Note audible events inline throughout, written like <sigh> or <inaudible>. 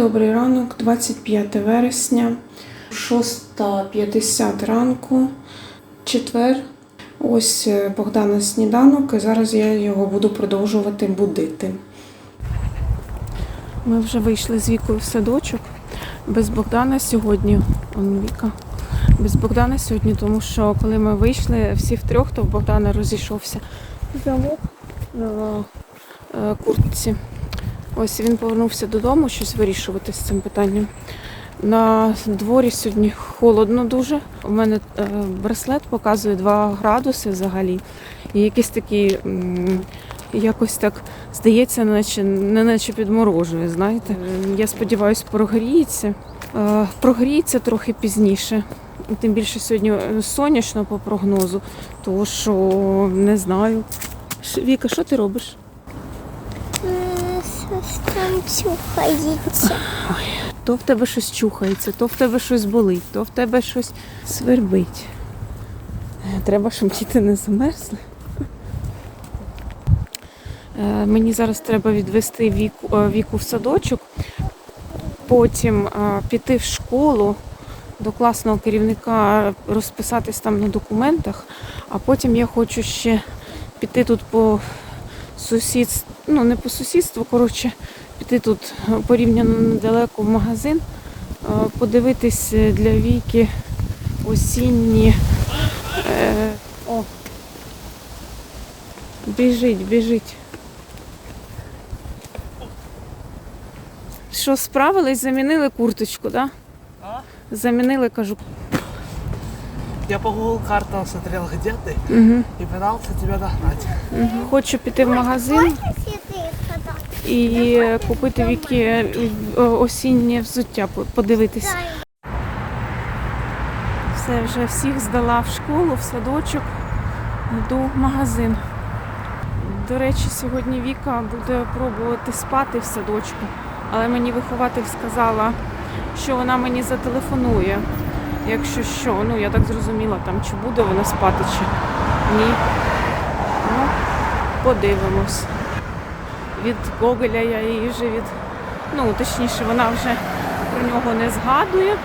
Добрий ранок, 25 вересня, 6.50 ранку, четвер. Ось е, Богдана сніданок, і зараз я його буду продовжувати будити. Ми вже вийшли з вікою в садочок. Без Богдана сьогодні. Он Віка. Без Богдана сьогодні, тому що коли ми вийшли всі втрьох, то в Богдана розійшовся замок на е, куртці. Ось він повернувся додому щось вирішувати з цим питанням. На дворі сьогодні холодно дуже. У мене е, браслет показує 2 градуси взагалі. І якийсь такий, якось так здається, наче, не наче підморожує, знаєте. Я сподіваюся, прогріється. Е, Прогріється трохи пізніше. Тим більше сьогодні е, сонячно по прогнозу, тому що не знаю. Віка, що ти робиш? Там чухається. То в тебе щось чухається, то в тебе щось болить, то в тебе щось свербить. Е, Треба, щоб діти не замерзли. Е, Мені зараз треба відвести віку, е, віку в садочок, потім піти в школу до класного керівника, розписатись там на документах, а потім я хочу ще піти тут по сусідству, ну не по сусідству, коротше, піти тут е, порівняно недалеко в магазин, е, подивитись е, для віки осінні. Е, о, біжить, біжить. Що справились, замінили курточку, так? Да? Замінили, кажу. Я по Google картам смотрел, где ты, Угу. и пытался тебя догнать. Хочу піти в магазин і купити віки е, осіннє взуття, по- подивитись. Все, вже всіх здала в школу, в садочок, йду в магазин. До речі, сьогодні Віка буде пробувати спати в садочку, але мені вихователь сказала, що вона мені зателефонує. Якщо що, ну я так зрозуміла, там чи буде вона спати, чи ні. Ну, подивимось. Від Гоголя я її вже від. Ну, точніше, вона вже про нього не згадує. Е,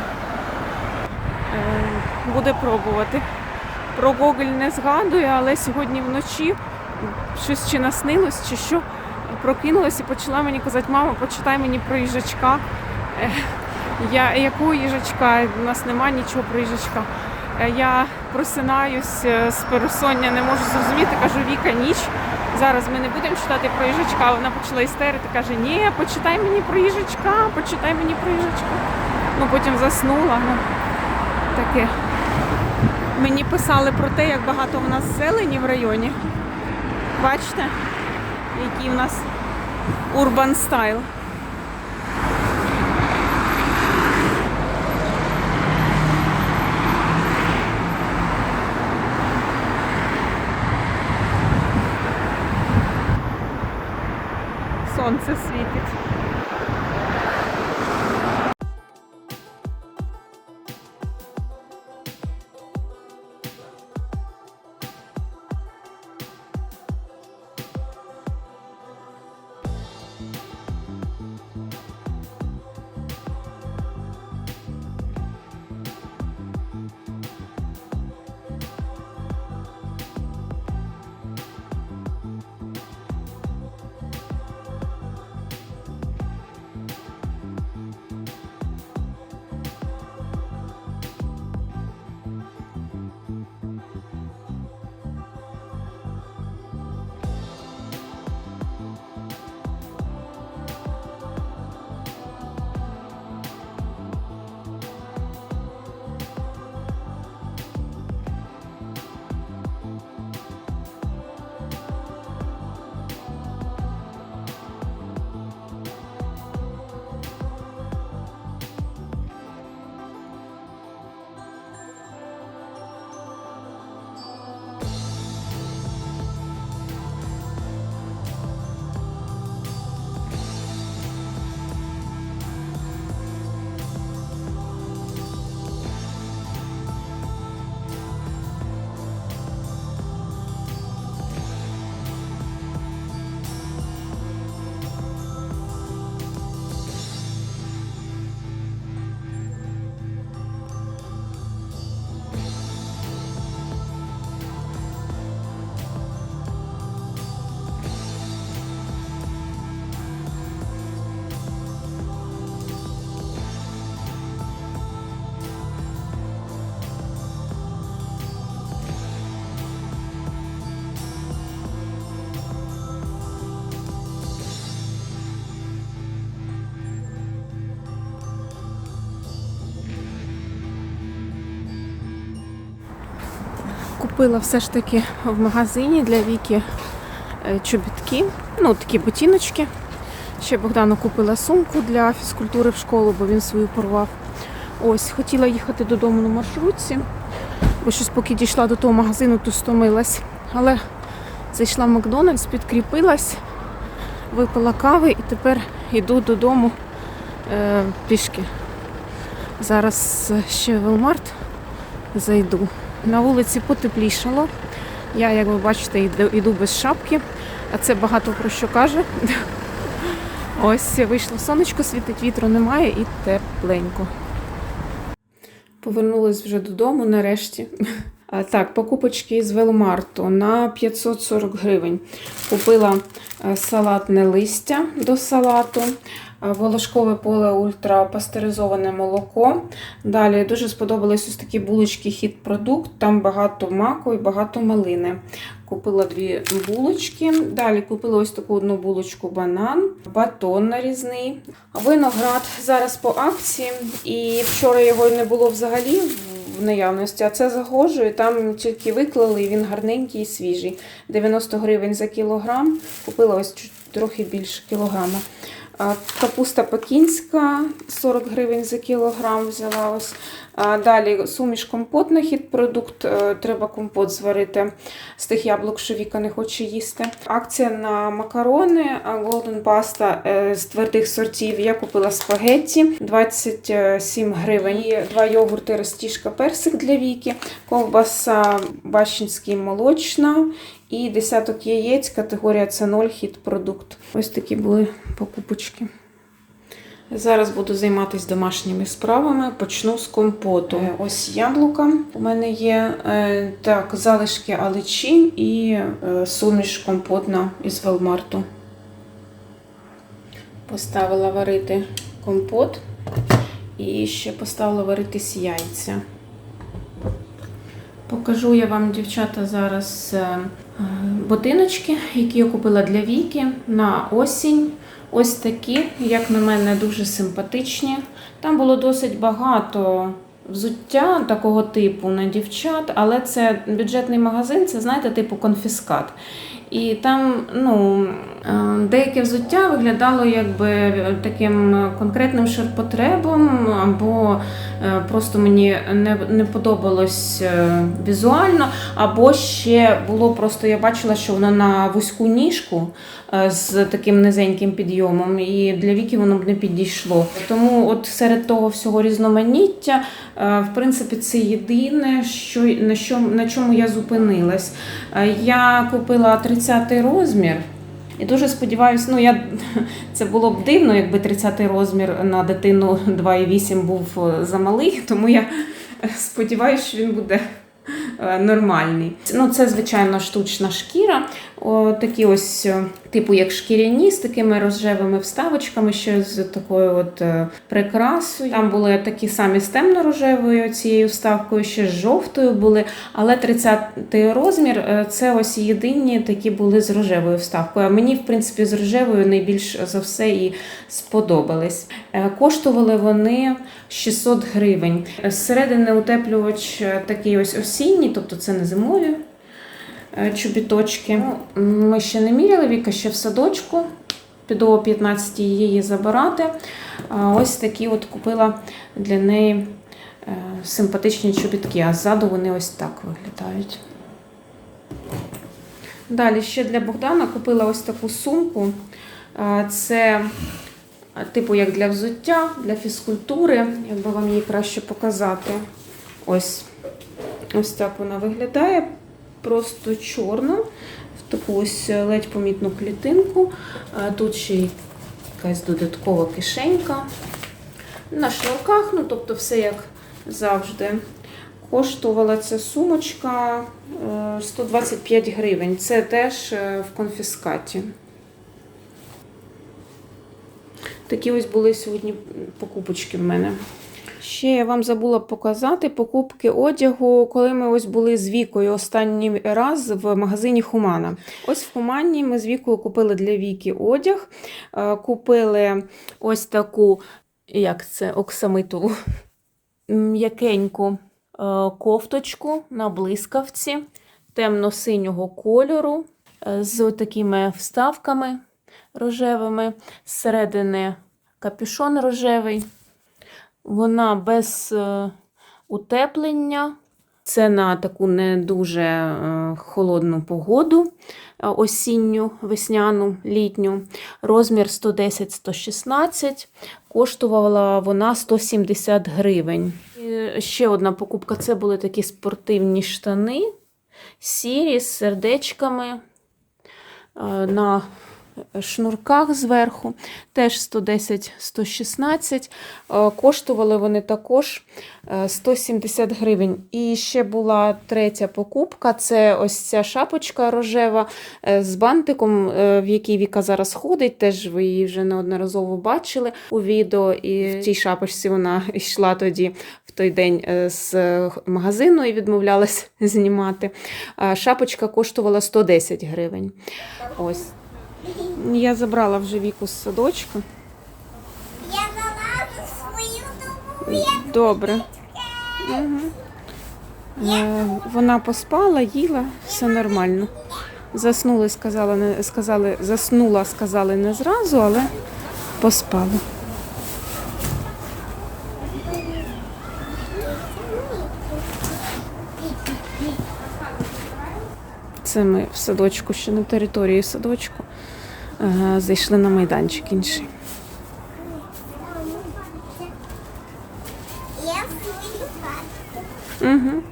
буде пробувати. Про Гоголь не згадує, але сьогодні вночі щось чи наснилось, чи що, прокинулась і почала мені казати, мама, почитай мені про їжачка. Я, якого їжачка? У нас немає нічого про їжачка. Е, Я просинаюсь е, з пересоння, не можу зрозуміти, кажу, Віка, ніч. Зараз ми не будемо читати про їжачка. Вона почала істерити, каже, ні, почитай мені про їжачка, почитай мені про їжачка. Ну потім заснула. Ну, таке. Мені писали про те, як багато в нас зелені в районі. Бачите, який в нас урбан стайл. Сонце світить. Купила все ж таки в магазині для Віки е, чобітки, ну такі ботиночки. Ще Богдану купила сумку для фізкультури в школу, бо він свою порвав. Ось, хотіла їхати додому на маршрутці, бо щось поки дійшла до того магазину, то стомилась. Але зайшла в Макдональдс, підкріпилась, випила кави і тепер йду додому е, пішки. Зараз ще в Велмарт зайду. На вулиці потеплішало. Я, як ви бачите, йду, без шапки, а це багато про що каже. <laughs> Ось вийшло сонечко, світить, вітру немає і тепленько. Повернулась вже додому нарешті. <laughs> А, Так, покупочки з Велмарту на 540 гривень. Купила е, салатне листя до салату, волошкове поле ультра пастеризоване молоко. Далі дуже сподобались ось такі булочки хіт продукт. Там багато маку і багато малини. Купила дві булочки. Далі купила ось таку одну булочку банан, батон нарізний. Виноград зараз по акції. І вчора його не було взагалі в наявності, а це загожує. Там тільки виклали, і він гарненький і свіжий. 90 гривень за кілограм. Купила ось трохи більше кілограма. Капуста пекінська 40 гривень за кілограм взяла. Далі суміш компот на хід продукт. Е, Треба компот зварити з тих яблук, що Віка не хоче їсти. Акція на макарони Golden Pasta е, з твердих сортів. Я купила спагетті 27 гривень. І два йогурти ростішка персик для Віки, ковбаса Бащинський молочна і десяток яєць, категорія С0 хід продукт. Ось такі були покупочки. Зараз буду займатися домашніми справами. Почну з компоту. Е, Ось яблука. У мене є е, так, залишки аличі і е, суміш компотна із Велмарту. Поставила варити компот і ще поставила варитись яйця. Покажу я вам, дівчата, зараз е, е, ботиночки, які я купила для Віки на осінь. Ось такі, як на мене, дуже симпатичні. Там було досить багато взуття такого типу на дівчат, але це бюджетний магазин, це знаєте, типу конфіскат. І там ну, е, деяке взуття виглядало якби таким конкретним ширпотребом, або е, просто мені не, не подобалось е, візуально, або ще було просто, я бачила, що воно на вузьку ніжку з таким низеньким підйомом, і для віки воно б не підійшло. Тому от серед того всього різноманіття, в принципі, це єдине, що, на, що, на чому я зупинилась. Я купила 30 розмір. І дуже сподіваюся, ну я це було б дивно, якби 30 розмір на дитину 2,8 був е, замалий, тому я сподіваюся, що він буде е, нормальний. Ну, це звичайно штучна шкіра. О, такі ось, е, типу, як шкіряні, з такими рожевими вставочками, ще з такою от е, прикрасою. Там були такі самі з темно-рожевою цією вставкою, ще з жовтою були. Але 30 розмір е, це ось єдині такі були з рожевою вставкою. А мені, в принципі, з рожевою найбільш за все і сподобались. Е, Коштували вони 600 гривень. Зсередини утеплювач такий ось осінній, тобто це не зимові чобіточки. Ну, Ми ще не міряли, Віка ще в садочку. Піду о 15 її забирати. Ось такі от купила для неї е, симпатичні чобітки, а ззаду вони ось так виглядають. Далі ще для Богдана купила ось таку сумку. Е, Це е, типу як для взуття, для фізкультури. Як би вам її краще показати. Ось. Ось так вона виглядає. Просто чорна, в таку ось ледь помітну клітинку. Тут ще й якась додаткова кишенька. На шнурках, ну тобто все як завжди. Коштувала ця сумочка е, 125 гривень. Це теж е, в конфіскаті. Такі ось були сьогодні покупочки в мене. Ще я вам забула показати покупки одягу, коли ми ось були з Вікою останній раз в магазині Хумана. Ось в Хумані ми з Вікою купили для Віки одяг. Е, Купили ось таку, як це, оксамитову м'якеньку е, кофточку на блискавці. темно-синього кольору е, з такими вставками рожевими. Зсередини капюшон рожевий. Вона без е, утеплення. Це на таку не дуже е, холодну погоду, е, осінню, весняну, літню. Розмір 110-116. Коштувала вона 170 гривень. І ще одна покупка це були такі спортивні штани, сірі з сердечками на шнурках зверху, теж 110-116. Е, Коштували вони також е, 170 гривень. І ще була третя покупка це ось ця шапочка рожева е, з бантиком, е, в якій Віка зараз ходить. Теж ви її вже неодноразово бачили у відео. І в цій шапочці вона <laughs> йшла тоді в той день е, з магазину і відмовлялась <laughs> знімати. Е, Шапочка коштувала 110 гривень. Ось. Я забрала вже віку з садочка. Я залазу свою. Добре. Угу. Вона поспала, їла, все нормально. Заснули, сказали, не, сказали, заснула, сказали не зразу, але поспала. Це ми в садочку, ще на території садочку. Зайшли на майданчик інший. Угу.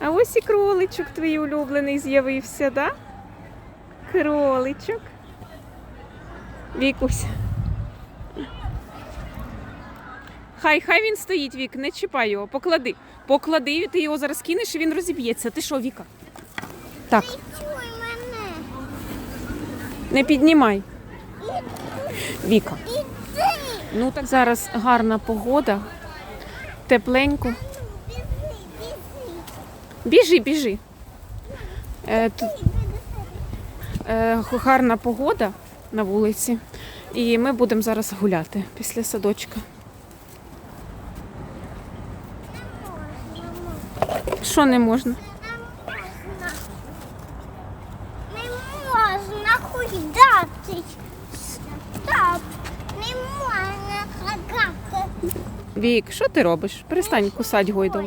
А ось і кроличок твій улюблений з'явився, да? Кроличок. Вікусь. Хай, хай він стоїть, Вік, не чіпай його, поклади. Поклади, ти його зараз кинеш і він розіб'ється. Ти що, Віка? Так, не піднімай. Віка. Ну так зараз гарна погода, тепленько. Біжи, біжи. Е, тут е, гарна погода на вулиці, і ми будемо зараз гуляти після садочка. Що не можна? Не можна худати. Стоп. Не можна хагати. Вік, що ти робиш? Перестань кусати гойдал.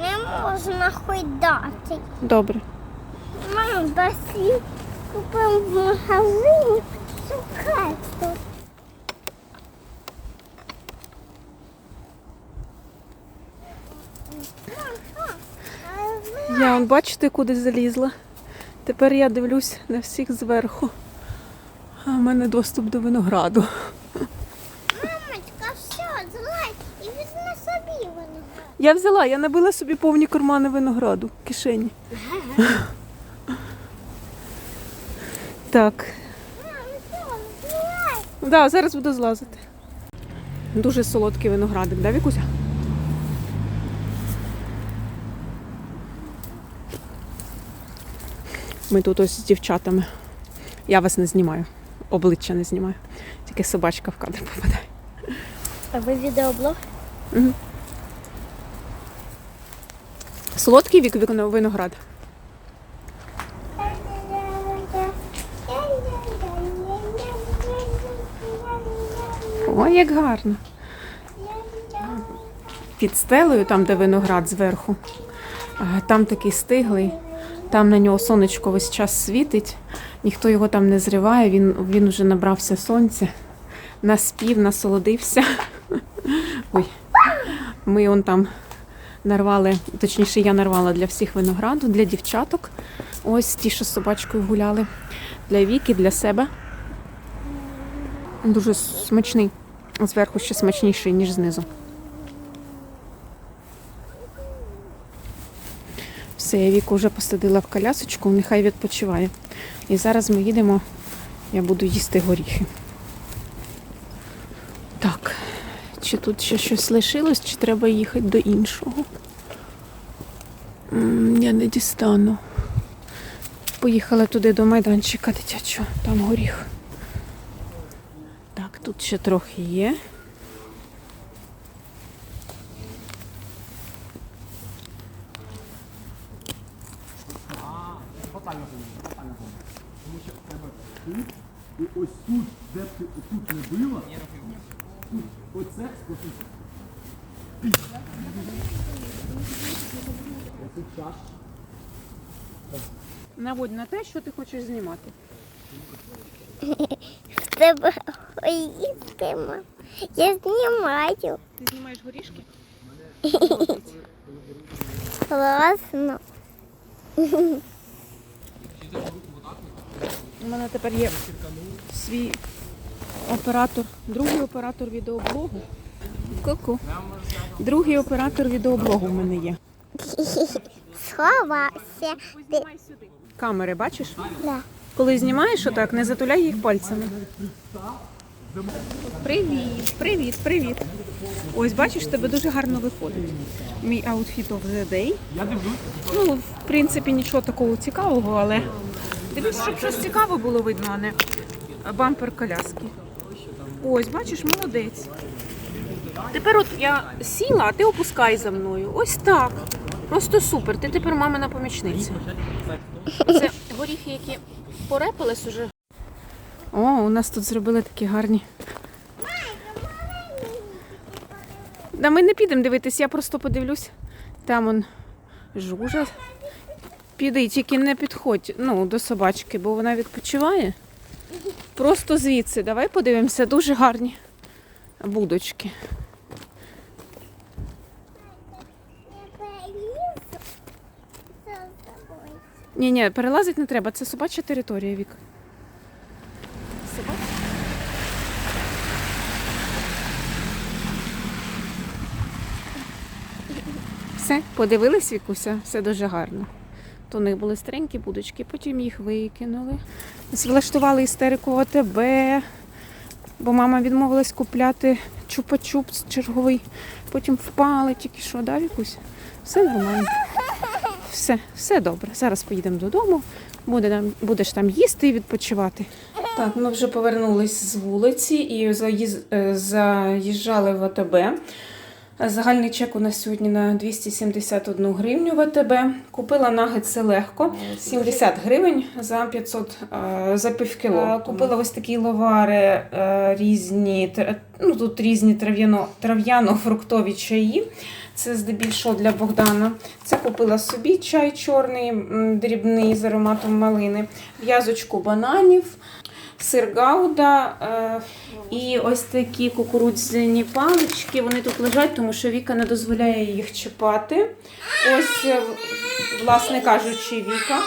Не можна худати. Добре. Мам, пошли купимо в магазині цукерку. Я он бачите, куди залізла. Тепер я дивлюсь на всіх зверху. А в мене доступ до винограду. Мамочка, все, злазь і візьми собі воно. Я взяла, я набила собі повні кармани винограду в кишені. Так, да, зараз буду злазити. Дуже солодкий виноградик, да, Вікуся? Ми тут ось з дівчатами. Я вас не знімаю, обличчя не знімаю. Тільки собачка в кадр попадає. А ви відеоблог? Солодкий вік вік- виноград. Ой, як гарно. Під стелею, там, де виноград зверху, е, там такий стиглий, там на нього сонечко весь час світить, ніхто його там не зриває, він, він вже набрався сонця, наспів, насолодився. <laughs> Ой. Ми он там нарвали, точніше, я нарвала для всіх винограду, для дівчаток. Ось ті, що з собачкою гуляли. Для Віки, для себе. Дуже смачний. Зверху ще смачніший, ніж знизу. Все, я Віку вже посадила в колясочку, нехай відпочиває. І зараз ми їдемо, я буду їсти горіхи. Так, чи тут ще щось лишилось, чи треба їхати до іншого? Я не дістану. Поїхала туди до майданчика дитячого, там горіх. Так, тут ще трохи є. І ось тут, де б ти тут не била, тут, оце спосіб. Оце чаш. Наводь на те, що ти хочеш знімати. В тебе їстимо. Я знімаю. Ти знімаєш горішки? <laughs> Класно. У мене тепер є свій оператор, другий оператор відеоблогу. Ку-ку. Другий оператор відеоблогу в мене є. Сховався. Ти... Камери, бачиш? Да. Коли знімаєш отак, не затуляй їх пальцями. Привіт, привіт, привіт. Ось бачиш, тебе дуже гарно виходить. Мій outfit of the day. Я дивлюсь. Ну, в принципі, нічого такого цікавого, але дивись, щоб щось цікаве було видно, а не бампер коляски. Ось, бачиш, молодець. Тепер от я сіла, а ти опускай за мною. Ось так. Просто супер. Ти тепер мамина помічниця. Це горіхи, які порепались уже. О, у нас тут зробили такі гарні. Да ми не підемо дивитись, я просто подивлюсь. Там он жужа. Піди, тільки не підходь ну, до собачки, бо вона відпочиває. Просто звідси. Давай подивимося, дуже гарні будочки. Ні, ні, перелазити не треба, це собача територія, Віка. Собача? Все, подивились, Вікуся, все дуже гарно. То у них були старенькі будочки, потім їх викинули. Влаштували істерику в АТБ, бо мама відмовилась купляти чупа-чупс черговий. Потім впали тільки що, да, Вікусь? Все нормально. Все, все добре. Зараз поїдемо додому. Буде нам, будеш там їсти і відпочивати. Так, ми вже повернулись з вулиці і заїз- е, заїжджали в АТБ. Загальний чек у нас сьогодні на 271 гривню в АТБ. Купила нагетси легко, 70 гривень за 500 е, за півкіло. Е, Купила ось такі ловари е, різні, ну тут різні трав'яно- трав'яно-фруктові чаї. Це здебільшого для Богдана. Це купила собі чай чорний, дрібний з ароматом малини, в'язочку бананів, сир гауда е, і ось такі кукурудзяні палички. Вони тут лежать, тому що Віка не дозволяє їх чіпати. Ось, е, власне кажучи, Віка.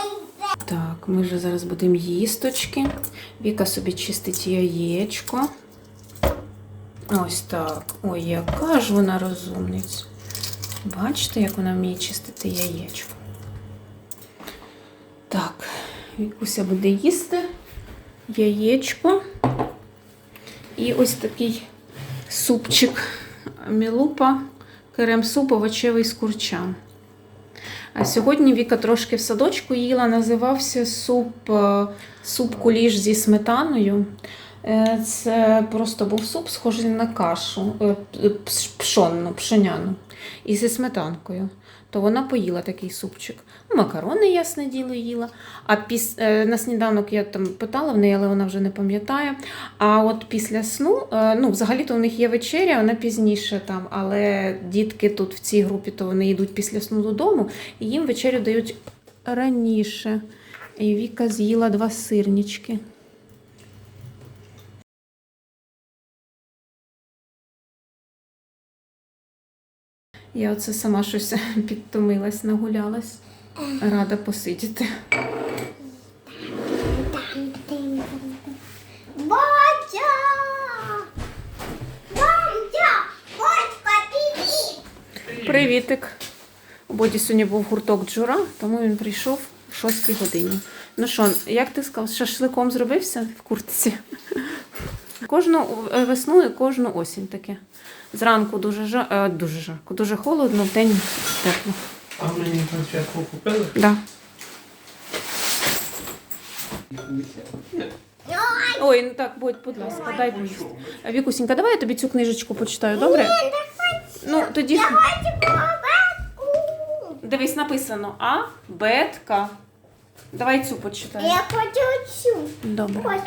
Так, ми вже зараз будемо їсточки. Віка собі чистить яєчко. Ось так. Ой, яка ж вона розумниця. Бачите, як вона вміє чистити яєчко. Так, Вікуся буде їсти яєчко. І ось такий супчик мілупа, керем-суп овочевий з курчам. А сьогодні Віка трошки в садочку їла, називався суп, е, суп куліш зі сметаною. Е, Це просто був суп, схожий на кашу е, пшонну, пшеняну і зі сметанкою. То вона поїла такий супчик. Ну, Макарони, ясне діло, їла. А піс... е, на сніданок я там питала в неї, але вона вже не пам'ятає. А от після сну, е, ну, взагалі-то у них є вечеря, вона пізніше там, але дітки тут в цій групі, то вони йдуть після сну додому, і їм вечерю дають раніше. І Віка з'їла два сирнички. Я оце сама щось <laughs> підтомилась, нагулялась. Рада посидіти. Батя! Батя! Батька, привіт! Привітик. У Боді сьогодні був гурток джура, тому він прийшов в 6 годині. Ну що, як ти сказав, шашликом зробився в куртці? Кожну е, весну і кожну осінь таке. Зранку дуже, жа... е, дуже жарко, дуже холодно, вдень тепло. А мені конфетку купили? Да. Ой, ну так, будь, будь ласка, дай поїсти. Вікусінька, давай я тобі цю книжечку почитаю, добре? Ну, тоді дивись, написано А, бетка. Давай цю почитаю. Я хочу цю. Добре.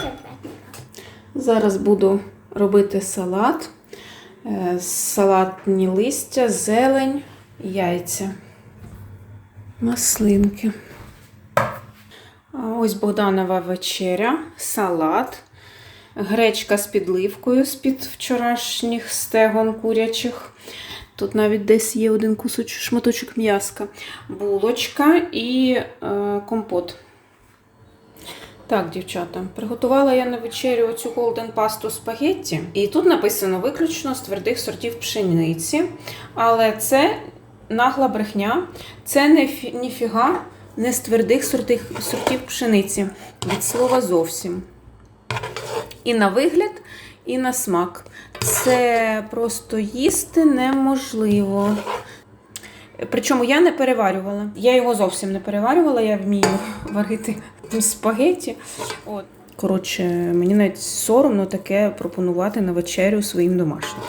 Зараз буду робити салат. Е, Салатні листя, зелень, яйця, маслинки. Ось Богданова вечеря, салат, гречка з підливкою з-під вчорашніх стегон курячих. Тут навіть десь є один кусочок, шматочок м'яска, булочка і е, компот. Так, дівчата, приготувала я на вечерю оцю голден пасту спагетті. І тут написано виключно з твердих сортів пшениці. Але це нагла брехня. Це не фі- ніфіга не з твердих сортів, сортів пшениці. Від слова зовсім. І на вигляд, і на смак. Це просто їсти неможливо. Причому я не переварювала. Я його зовсім не переварювала, я вмію варити спагеті. От. Коротше, мені навіть соромно таке пропонувати на вечерю своїм домашнім.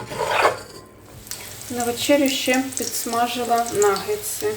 На вечерю ще підсмажила нагетси.